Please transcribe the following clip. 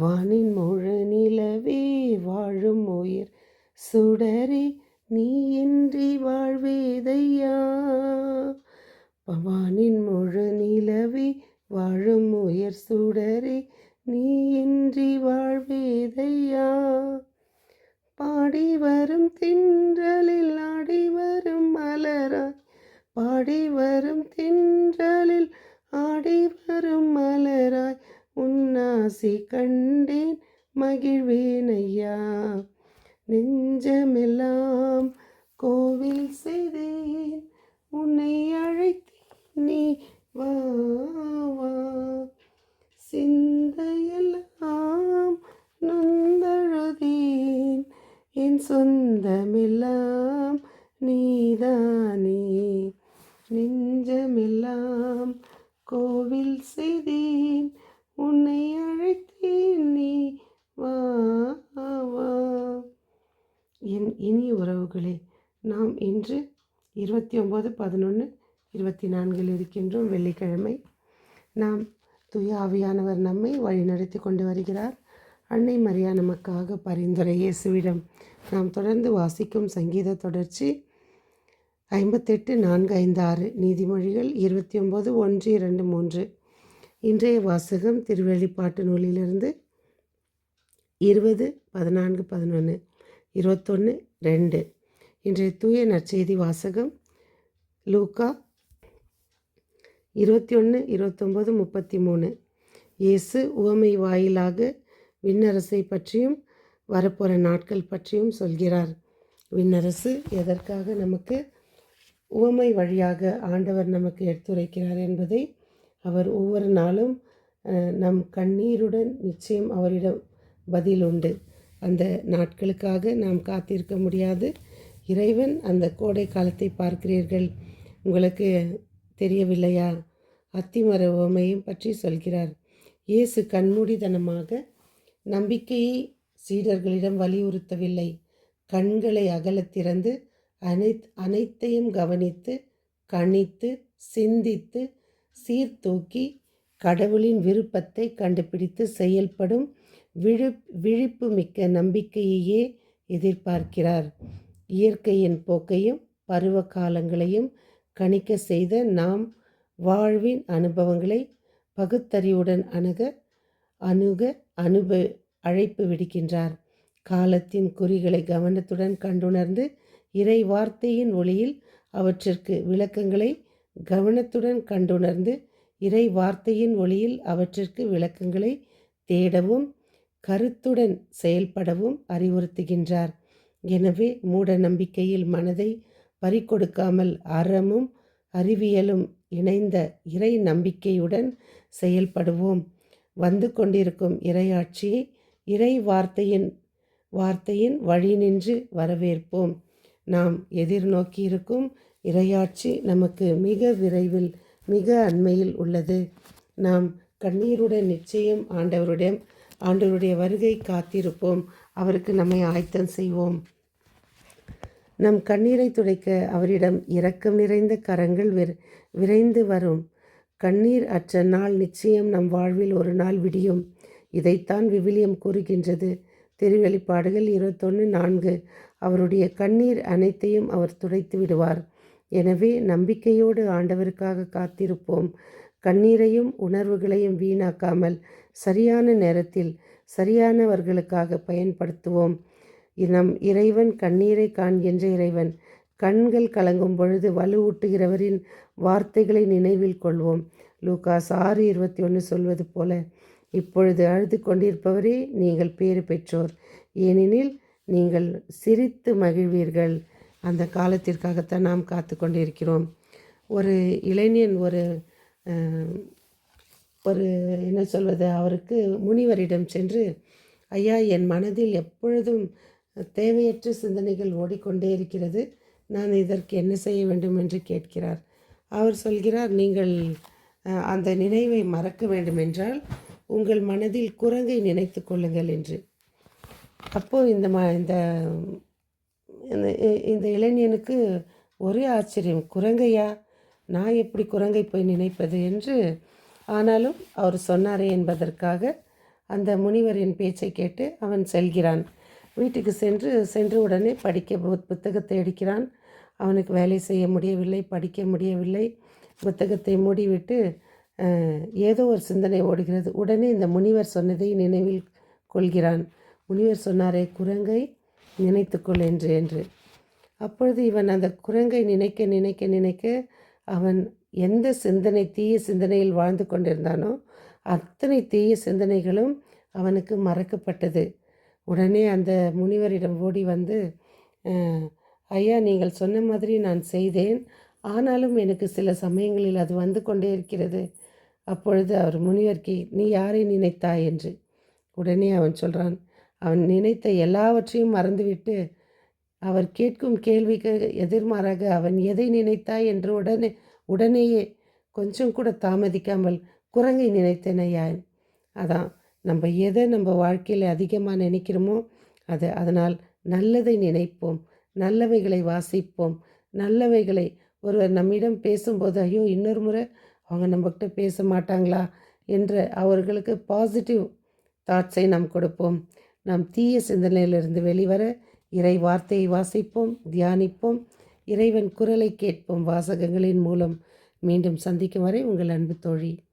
வானின் முழு நிலவே வாழும் உயிர். சுடரே நீ இன்றி வாழ்வேதையா? பவானின் முழு நிலவே வாழும் உயர். சுடரே நீ இன்றி வாழ்வேதையா? பாடி வரும் தின்றலில் ஆடி வரும் மலராய். பாடி வரும் தின்றலில் ஆடி வரும் மலராய். உன்னாசி கண்டேன் மகிழ்வேன் ஐயா நெஞ்சமெல்லாம் கோவில் செய்தேன். உன்னை அழைத்தேன் நீ வா வா. சிந்தையெல்லாம் நொந்தழுதேன். என் சொந்தமெல்லாம் நீதானே. நெஞ்சமெல்லாம் கோவில் செய்தேன். உன்னை அழைத்தேன் நீ வா வா என் இனிய உறவுகளே நாம் இன்று இருபத்தி ஒம்பது பதினொன்று இருபத்தி நான்கில் இருக்கின்றோம் வெள்ளிக்கிழமை. நாம் துய ஆவியானவர் நம்மை வழிநடத்தி கொண்டு வருகிறார். அன்னை மரியா நமக்காக பரிந்துரை இயேசுவிடம் நாம் தொடர்ந்து வாசிக்கும் சங்கீத தொடர்ச்சி ஐம்பத்தெட்டு நான்கு ஐந்து ஆறு. நீதிமொழிகள் இருபத்தி ஒம்பது ஒன்று இரண்டு மூன்று. இன்றைய வாசகம் திருவெளிப்பாட்டு நூலிலிருந்து இருபது பதினான்கு பதினொன்று இருபத்தொன்று ரெண்டு. இன்றைய தூய நற்செய்தி வாசகம் லூக்கா இருபத்தி ஒன்று இருபத்தொம்போது முப்பத்தி மூணு இயேசு உவமை வாயிலாக விண்ணரசை பற்றியும் வரப்போகிற நாட்கள் பற்றியும் சொல்கிறார். விண்ணரசு எதற்காக நமக்கு உவமை வழியாக ஆண்டவர் நமக்கு எடுத்துரைக்கிறார் என்பதை அவர் ஒவ்வொரு நாளும் நம் கண்ணீருடன் நிச்சயம் அவரிடம் பதில் உண்டு. அந்த நாட்களுக்காக நாம் காத்திருக்க முடியாது. இறைவன் அந்த கோடை காலத்தை பார்க்கிறீர்கள். உங்களுக்கு தெரியவில்லையா? அத்திமர உமையும் பற்றி சொல்கிறார். இயேசு கண்மூடிதனமாக நம்பிக்கையை சீடர்களிடம் வலியுறுத்தவில்லை. கண்களை அகல திறந்து அனைத் அனைத்தையும் கவனித்து கணித்து சிந்தித்து சீர்தூக்கி கடவுளின் விருப்பத்தை கண்டுபிடித்து செயல்படும் விழு விழிப்பு மிக்க நம்பிக்கையையே எதிர்பார்க்கிறார். இயற்கையின் போக்கையும் பருவ காலங்களையும் கணிக்க செய்த நாம் வாழ்வின் அனுபவங்களை பகுத்தறிவுடன் அணுக அணுக அனுப அழைப்பு விடுக்கின்றார். காலத்தின் குறிகளை கவனத்துடன் கண்டுணர்ந்து இறை வார்த்தையின் ஒளியில் அவற்றிற்கு விளக்கங்களை கவனத்துடன் கண்டுணர்ந்து இறை வார்த்தையின் ஒளியில் அவற்றிற்கு விளக்கங்களை தேடவும் கருத்துடன் செயல்படவும் அறிவுறுத்துகின்றார். எனவே மூட நம்பிக்கையில் மனதை பறிக்கொடுக்காமல் அறமும் அறிவியலும் இணைந்த இறை நம்பிக்கையுடன் செயல்படுவோம். வந்து கொண்டிருக்கும் இறையாட்சியை இறை வார்த்தையின் வார்த்தையின் வழி நின்று வரவேற்போம். நாம் எதிர்நோக்கியிருக்கும் இரையாட்சி நமக்கு மிக விரைவில் மிக அண்மையில் உள்ளது. நாம் கண்ணீருடன் நிச்சயம் ஆண்டவருடன் ஆண்டவருடைய வருகை காத்திருப்போம். அவருக்கு நம்மை ஆயத்தம் செய்வோம். நம் கண்ணீரை துடைக்க அவரிடம் இரக்கம் நிறைந்த கரங்கள் விர விரைந்து வரும். கண்ணீர் அற்ற நாள் நிச்சயம் நம் வாழ்வில் ஒரு நாள் விடியும். இதைத்தான் விவிலியம் கூறுகின்றது. திருவெளிப்பாடுகள் இருபத்தொன்று நான்கு. அவருடைய கண்ணீர் அனைத்தையும் அவர் துடைத்து விடுவார். எனவே நம்பிக்கையோடு ஆண்டவருக்காக காத்திருப்போம். கண்ணீரையும் உணர்வுகளையும் வீணாக்காமல் சரியான நேரத்தில் சரியானவர்களுக்காக பயன்படுத்துவோம். நம் இறைவன் கண்ணீரை காண்கின்ற இறைவன் கண்கள் கலங்கும் பொழுது வலுவூட்டுகிறவரின் வார்த்தைகளை நினைவில் கொள்வோம். லூகாஸ் ஆறு இருபத்தி ஒன்று சொல்வது போல இப்பொழுது அழுது கொண்டிருப்பவரே நீங்கள் பேறு பெற்றோர். ஏனெனில் நீங்கள் சிரித்து மகிழ்வீர்கள். அந்த காலத்திற்காகத்தான் நாம் காத்து கொண்டிருக்கிறோம். ஒரு இளைஞன் ஒரு ஒரு என்ன சொல்வது அவருக்கு முனிவரிடம் சென்று ஐயா என் மனதில் எப்பொழுதும் தேவையற்ற சிந்தனைகள் ஓடிக்கொண்டே இருக்கிறது. நான் இதற்கு என்ன செய்ய வேண்டும்? என்று கேட்கிறார். அவர் சொல்கிறார் நீங்கள் அந்த நினைவை மறக்க வேண்டுமென்றால் உங்கள் மனதில் குரங்கை நினைத்து கொள்ளுங்கள் என்று. அப்போது இந்த ம இந்த இந்த இளைஞனுக்கு ஒரே ஆச்சரியம். குரங்கையா? நான் எப்படி குரங்கை போய் நினைப்பது? என்று ஆனாலும் அவர் சொன்னாரே என்பதற்காக அந்த முனிவரின் பேச்சை கேட்டு அவன் செல்கிறான். வீட்டுக்கு சென்று சென்று உடனே படிக்க பு- புத்தகத்தை எடுக்கிறான். அவனுக்கு வேலை செய்ய முடியவில்லை படிக்க முடியவில்லை. புத்தகத்தை மூடிவிட்டு ஏதோ ஒரு சிந்தனை ஓடுகிறது. உடனே இந்த முனிவர் சொன்னதை நினைவில் கொள்கிறான். முனிவர் சொன்னாரே குரங்கை நினைத்துக்கொள் என்று என்று. அப்பொழுது இவன் அந்த குரங்கை நினைக்க நினைக்க நினைக்க அவன் எந்த சிந்தனை தீய சிந்தனையில் வாழ்ந்து கொண்டிருந்தானோ அத்தனை தீய சிந்தனைகளும் அவனுக்கு மறக்கப்பட்டது. உடனே அந்த முனிவரிடம் ஓடி வந்து ஐயா நீங்கள் சொன்ன மாதிரி நான் செய்தேன். ஆனாலும் எனக்கு சில சமயங்களில் அது வந்து கொண்டே இருக்கிறது. அப்பொழுது அவர் முனிவர்க்கு நீ யாரை நினைத்தாய்? என்று. உடனே அவன் சொல்கிறான் அவன் நினைத்த எல்லாவற்றையும் மறந்துவிட்டு அவர் கேட்கும் கேள்விக்கு எதிர்மாறாக அவன் எதை நினைத்தாய்? என்று உடனே உடனேயே கொஞ்சம் கூட தாமதிக்காமல் குரங்கை நினைத்தேன் ஐயா. அதான் நம்ம எதை நம்ம வாழ்க்கையில் அதிகமாக நினைக்கிறோமோ அது அதனால் நல்லதை நினைப்போம் நல்லவைகளை வாசிப்போம் நல்லவைகளை ஒருவர் நம்மிடம் பேசும்போது ஐயோ இன்னொரு முறை அவங்க நம்மக்கிட்ட பேச மாட்டாங்களா? என்ற அவர்களுக்கு பாசிட்டிவ் தாட்ஸை நாம் கொடுப்போம். நாம் தீய சிந்தனையிலிருந்து வெளிவர இறை வார்த்தையை வாசிப்போம் தியானிப்போம் இறைவன் குரலை கேட்போம் வாசகங்களின் மூலம். மீண்டும் சந்திக்கும் வரை உங்கள் அன்பு தோழி.